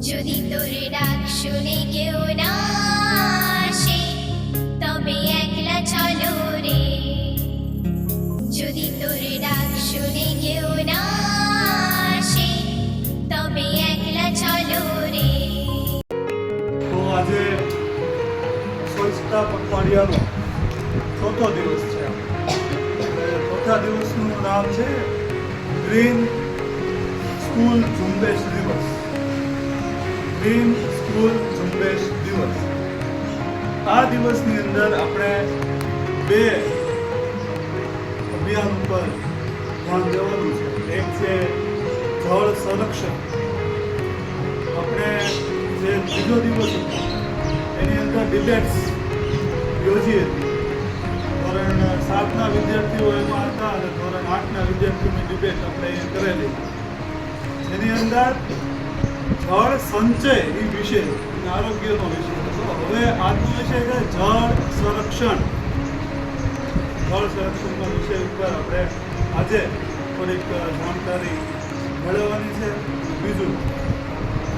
যদি তোরে ডাক শুনে কেউ না আসে তবে একলা চলো রে যদি তোরে ডাক শুনে কেউ না আসে তবে একলা চলো রে તો આજે સ્વચ્છતા પખવાડિયાનો ચોથો દિવસ છે એટલે ચોથા દિવસનું નામ છે ગ્રીન સ્કૂલ ઝુંબેશ દિવસ ગ્રીન સ્કૂલ ઝુંબેશ દિવસ. આ દિવસની અંદર આપણે બે અભિયાન ઉપર ધ્યાન દેવાનું છે. એક છે જળ સંરક્ષણ. આપણે જે બીજો દિવસ હતો, એની અંદર ડિબેટ્સ યોજી હતી. ધોરણ સાતના વિદ્યાર્થીઓ એમાં હતા અને ધોરણ આઠના વિદ્યાર્થીઓની ડિબેટ આપણે એ કરેલી. એની અંદર જળ સંચય એ વિષય આરોગ્યનો વિષય હતો હવે આજનો વિષય છે જળ સંરક્ષણ. જળ સંરક્ષણના વિષય ઉપર આપણે આજે થોડીક જાણકારી મેળવવાની છે. બીજું,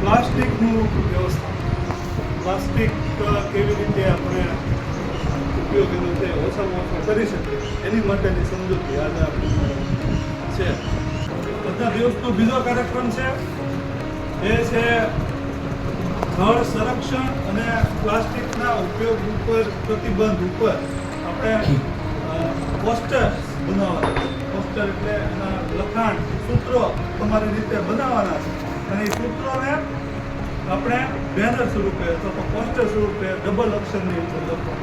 પ્લાસ્ટિકનું વ્યવસ્થા. પ્લાસ્ટિક કેવી રીતે આપણે ઉપયોગ એનો છે ઓછામાં ઓછો કરી શકીએ, એની માટેની સમજૂતી આજે આપણે છે. બધા દિવસનો બીજો કાર્યક્રમ છે. એ છે જળ સંરક્ષણ અને પ્લાસ્ટિકના ઉપયોગ ઉપર, પ્રતિબંધ ઉપર આપણે પોસ્ટર બનાવવાના પોસ્ટર એટલે એના લખાણ, સૂત્રો તમારી રીતે બનાવવાના છે. અને એ સૂત્રોને આપણે બેનર સ્વરૂપે અથવા પોસ્ટર સ્વરૂપે ડબલ અક્ષરની અંદર લખો.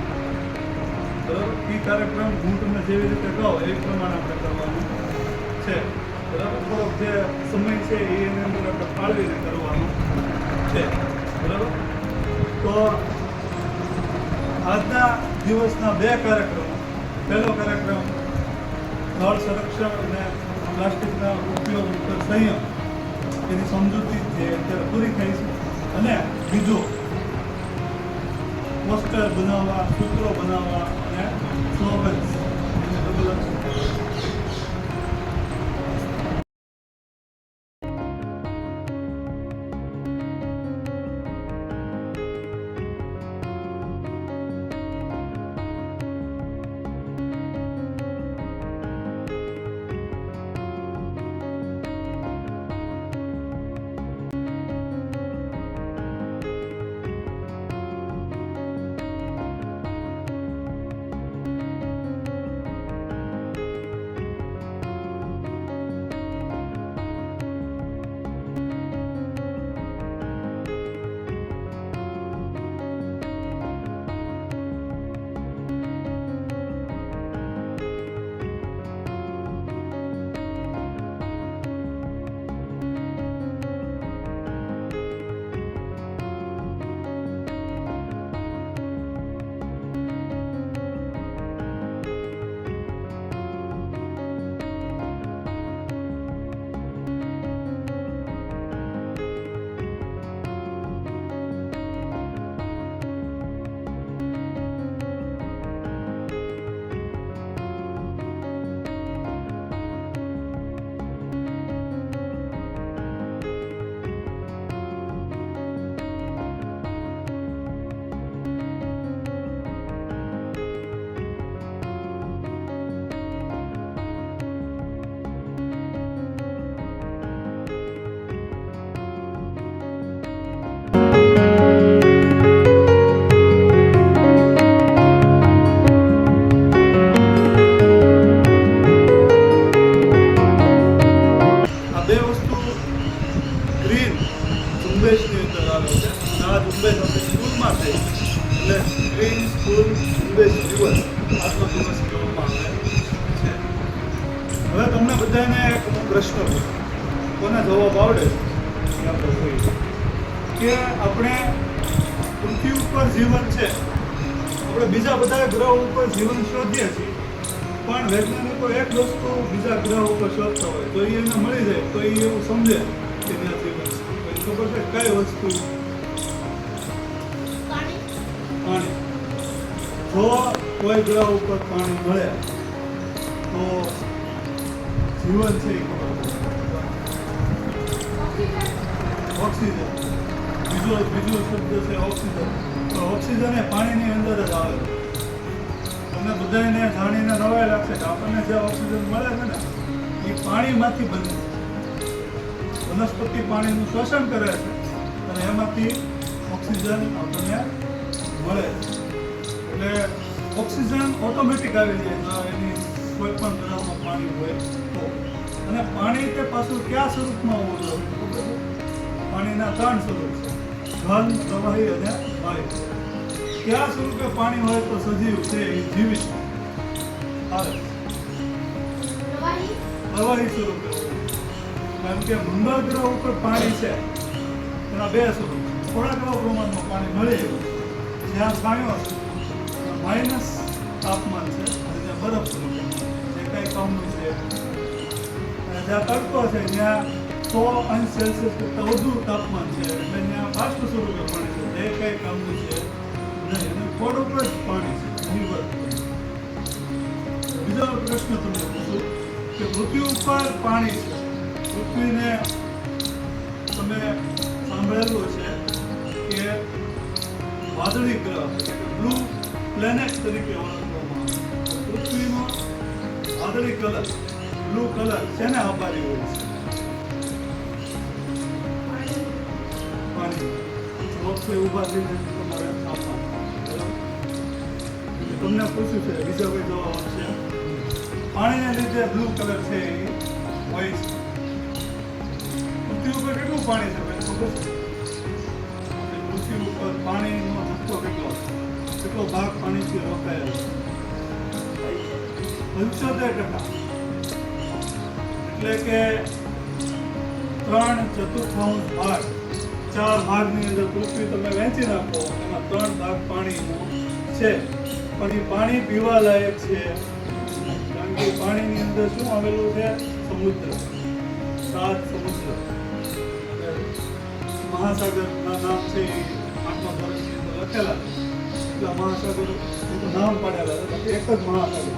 બરાબર? એ કાર્યક્રમ હું તમને જેવી રીતે કહું એ પ્રમાણે આપણે કરવાનું છે. થોડોક જે સમય છે એની અંદર આપણે ફાળવીને કરવાનું છે. આજના દિવસના બે કાર્યક્રમો. પહેલો કાર્યક્રમ જળ સંરક્ષણ અને પ્લાસ્ટિકના ઉપયોગ ઉપર સંયમ. એની સમજૂતી જે અત્યારે પૂરી થઈ છે. અને બીજું, પોસ્ટર બનાવવા, સૂત્રો બનાવવા અને સ્લોગન્સ. એને ડબલ જીવન છે. આપણે બીજા બધા ગ્રહો ઉપર જીવન શોધીએ છીએ. પણ વૈજ્ઞાનિકો એક વસ્તુ બીજા ગ્રહ ઉપર શોધતા હોય તો એ એને મળી જાય તો એ એવું સમજે કે ત્યાં જીવન છે. ખબર છે કઈ વસ્તુ? પાણી. જો કોઈ ગ્રહ ઉપર પાણી મળે તો જીવન છે. ઓક્સિજન. બીજો બીજો શબ્દ છે ઓક્સિજન તો ઓક્સિજન એ પાણીની અંદર જ આવે. તમને બધાને જાણીને નવાઈ લાગશે કે આપણને જે ઓક્સિજન મળે છે ને, એ પાણીમાંથી બને વનસ્પતિ પાણીનું શોષણ કરે છે અને એમાંથી ઓક્સિજન આપણને મળે એટલે ઓક્સિજન ઓટોમેટિક આવી જાય એની કોઈ પણ તળાવમાં પાણી હોય તો. અને પાણી તે પાછું કયા સ્વરૂપમાં હોવું જોઈએ પાણીના ત્રણ સ્વરૂપ ઘન પ્રવાહી અને વાયુ કયા સ્વરૂપે પાણી હોય તો સજીવ છે એ જીવિત. આવે પ્રવાહી સ્વરૂપે. કારણ કે મંગળ ગ્રહ ઉપર પાણી છે. એના બે સ્વરૂપ. થોડા ઘણા પ્રમાણમાં પાણી મળી એવું જ્યાં છાંયો છે માઇનસ તાપમાન છે. અને જ્યાં બરફ સ્વરૂપે જે કાંઈ કમનું છે. અને જ્યાં તડકો છે, ત્યાં સો અંશ સેલ્સિયસ કરતાં વધુ તાપમાન છે. એટલે ત્યાં બાષ્પ સ્વરૂપે પાણી છે. જે કાંઈ કામનું છે નહીં અને ફળ ઉપર જ પાણી છે. ઘણી બીજો પ્રશ્ન તમને પૂછું કે પૃથ્વી ઉપર પાણી છે. પૃથ્વીને તમે સાંભળેલું છે કે વાદળી ગ્રહ બ્લુ પ્લેનેટ તરીકે ઓળખવામાં આવે. પૃથ્વીનો વાદળી કલર બ્લુ કલર શેને આભારી હોય છે? છે ઊભા થઈને તમારે તમને પૂછ્યું છે, બીજા કોઈ જવાબ આપશે? પાણીને લીધે બ્લુ કલર છે એ હોય છે પૃથ્વી ઉપર કેટલું પાણી છે ભાઈ? ખબર છે? પૃથ્વી ઉપર પાણીનો જથ્થો કેટલો કેટલો ભાગ પાણીથી રોકાયેલો છે? પંચોતેર ટકા. એટલે કે ત્રણ ચતુર્થાંશ ભાગ. ચાર ભાગની અંદર પૃથ્વી તમે વહેંચી નાખો. એમાં ત્રણ ભાગ પાણી છે. પણ એ પાણી પીવા લાયક છે. કારણ કે પાણીની અંદર શું આવેલું છે? સમુદ્ર. સાત સમુદ્ર. મહાસાગરના નામ છે આઠમા ધોરણની અંદર લખેલા એટલે મહાસાગર નામ પાડેલા એક જ મહાસાગર.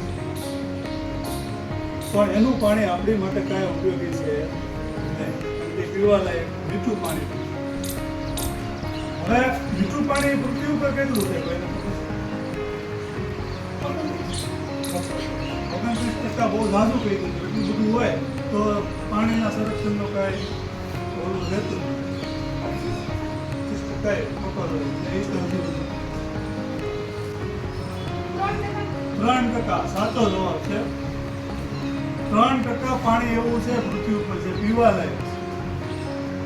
પણ એનું પાણી આપણી માટે કાંઈ ઉપયોગી છે. નહીં કારણ કે પીવાલાયક, મીઠું પાણી. હવે મીઠું પાણી પૃથ્વી ઉપર કેટલું છે બહુ ઝાઝું કહી દીધું એટલું બધું હોય તો પાણીના સંરક્ષણનો કાંઈ ઓલું રહેતું ત્રણ ટકા, સાચો જવાબ છે. ત્રણ ટકા પાણી એવું છે પૃથ્વી ઉપર છે પીવા લાયક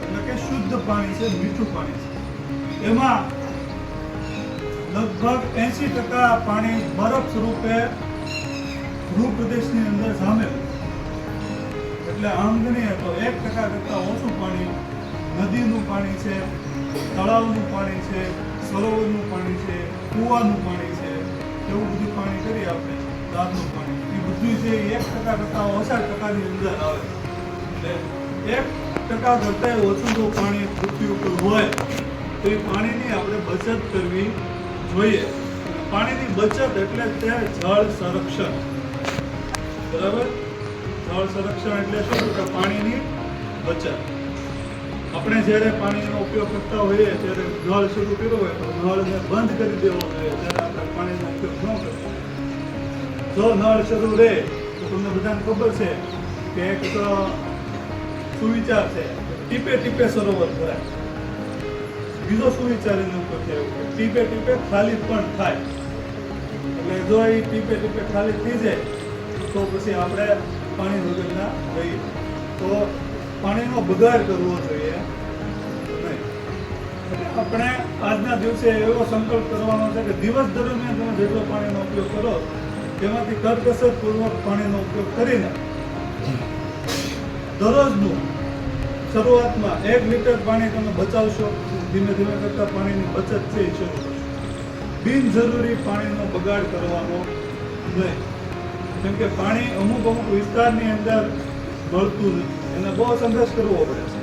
એટલે કે શુદ્ધ પાણી છે, મીઠું પાણી છે. એમાં લગભગ એંશી ટકા પાણી બરફ સ્વરૂપે ધ્રુવ અંદર સામેલ. એટલે આમ ગણીએ તો એક ટકા કરતાં ઓછું પાણી નદીનું પાણી છે, તળાવનું પાણી છે, સરોવરનું પાણી છે, કૂવાનું પાણી છે, એવું બધું પાણી કરી આપણે દાળનું પાણી. એ બધું છે એક ટકા કરતાં ઓછા ટકાની અંદર આવે. એટલે એક ટકા કરતાં ઓછું પાણી પૃથ્વી ઉપર હોય તો એ પાણીની આપણે બચત કરવી જોઈએ. પાણીની બચત એટલે તે જળ સંરક્ષણ. બરાબર? જળ સંરક્ષણ એટલે શું? કે પાણીની બચત. આપણે જ્યારે પાણીનો ઉપયોગ કરતા હોઈએ, ત્યારે નળ શરૂ કર્યો હોય, તો નળને બંધ કરી દેવો જોઈએ. ત્યારે આપણે પાણીનો ઉપયોગ ન કરવો જો નળ શરૂ રહે, તો તમને બધાને ખબર છે કે એક સુવિચાર છે. ટીપે ટીપે સરોવર ભરાય. બીજો સુવિચાર વિચારીને ઉપર? એવું ટીપે ટીપે ખાલી પણ થાય. એટલે જો એ ટીપે ટીપે ખાલી થઈ જાય, તો પછી આપણે પાણી વગરના રહીએ. તો પાણીનો બગાડ કરવો જોઈએ. આપણે આજના દિવસે એવો સંકલ્પ કરવાનો છે કે દિવસ દરમિયાન તમે જેટલો પાણીનો ઉપયોગ કરો, તેમાંથી કરકસરપૂર્વક પાણીનો ઉપયોગ કરીને દરરોજનું શરૂઆતમાં એક લીટર પાણી તમે બચાવશો. ધીમે ધીમે કરતાં પાણીની બચત છે. બિનજરૂરી પાણીનો બગાડ કરવાનો નહીં. કેમ કે પાણી અમુક અમુક વિસ્તારની અંદર મળતું નથી. એને બહુ સંઘર્ષ કરવો પડે છે.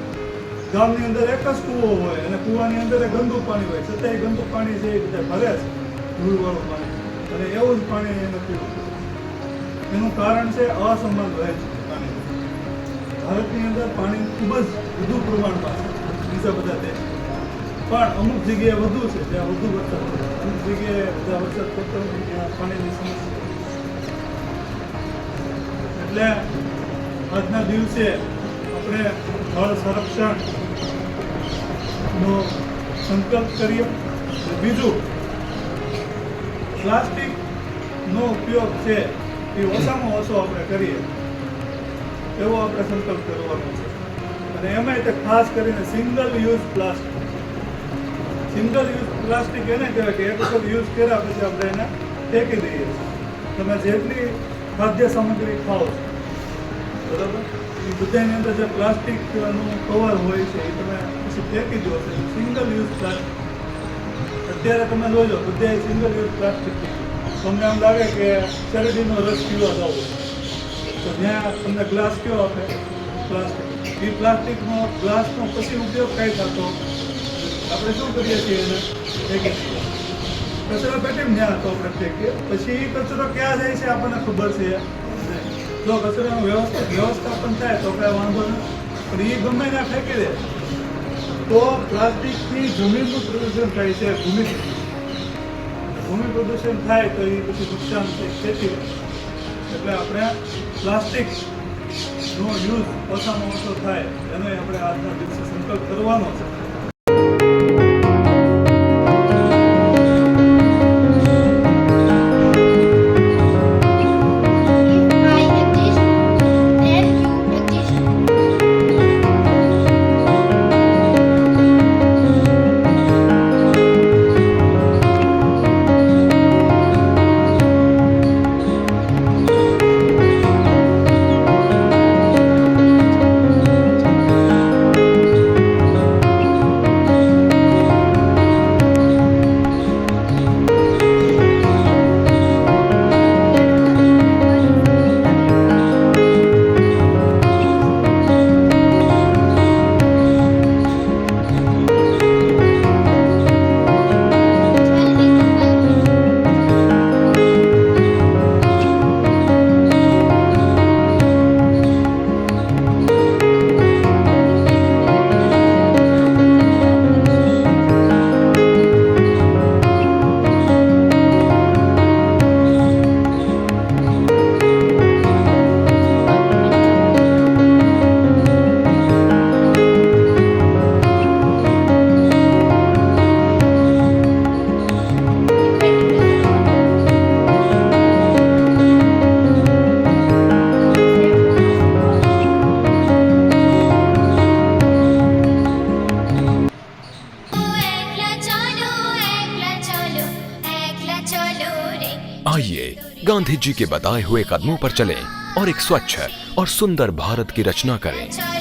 ગામની અંદર એક જ કૂવો હોય અને કૂવાની અંદર એ ગંદુ પાણી હોય. છતાં એ ગંદુ પાણી છે એ બધા ભરે છે. ધૂળવાળું પાણી. અને એવું જ પાણી એને પીવું એનું કારણ છે અસમાન રહે છે પાણી ભારતની અંદર પાણી ખૂબ જ વધુ પ્રમાણમાં છે. બીજા બધા દેશ. પણ અમુક જગ્યાએ વધુ છે ત્યાં વધુ વરસાદ છે અમુક જગ્યાએ બધા વરસાદ પડતો પાણીની સમસ્યા એટલે આજના દિવસે આપણે જળ સંરક્ષણનો સંકલ્પ કરીએ. બીજું, પ્લાસ્ટિકનો ઉપયોગ છે, એ ઓછામાં ઓછો આપણે કરીએ. એવો આપણે સંકલ્પ કરવાનો છે. અને એમાંય તે ખાસ કરીને single use plastic. Single use plastic એને કહેવાય કે એક વખત યુઝ કર્યા પછી આપણે એને ફેંકી દઈએ તમે જેટલી ખાદ્ય સામગ્રી ખાઓ છો, બરાબર? એ બધાની અંદર જે પ્લાસ્ટિકનું કવર હોય છે, એ તમે પછી ફેંકી દો છો. Single use plastic. અત્યારે તમે જોજો બધા સિંગલ યુઝ પ્લાસ્ટિક તમને એમ લાગે કે શેરડીનો રસ પીવા જાવ. તો ત્યાં તમને ગ્લાસ કયો આપે? પ્લાસ્ટિક. એ પ્લાસ્ટિકનો ગ્લાસનો પછી ઉપયોગ કઈ થતો? આપણે શું કરીએ છીએ એને? ફેંકી દઈએ કચરો પેટીમાં ત્યાં તો આપણે ફેંકીએ પછી કચરો ક્યાં જાય છે આપણને ખબર છે. જો કચરાનું વ્યવસ્થા વ્યવસ્થાપન થાય તો કાંઈ વાંધો નહીં પણ એ ગમે ત્યાં ફેંકી દે. તો પ્લાસ્ટિકથી જમીનનું પ્રદૂષણ થાય છે ભૂમિ ભૂમિ પ્રદૂષણ થાય તો એ પછી નુકસાન છે ખેતી. એટલે આપણે પ્લાસ્ટિક નો યુઝ ઓછામાં ઓછો થાય. એનો આપણે આજના દિવસે સંકલ્પ કરવાનો છે. गांधी जी के बताए हुए कदमों पर चलें और एक स्वच्छ और सुंदर भारत की रचना करें চলো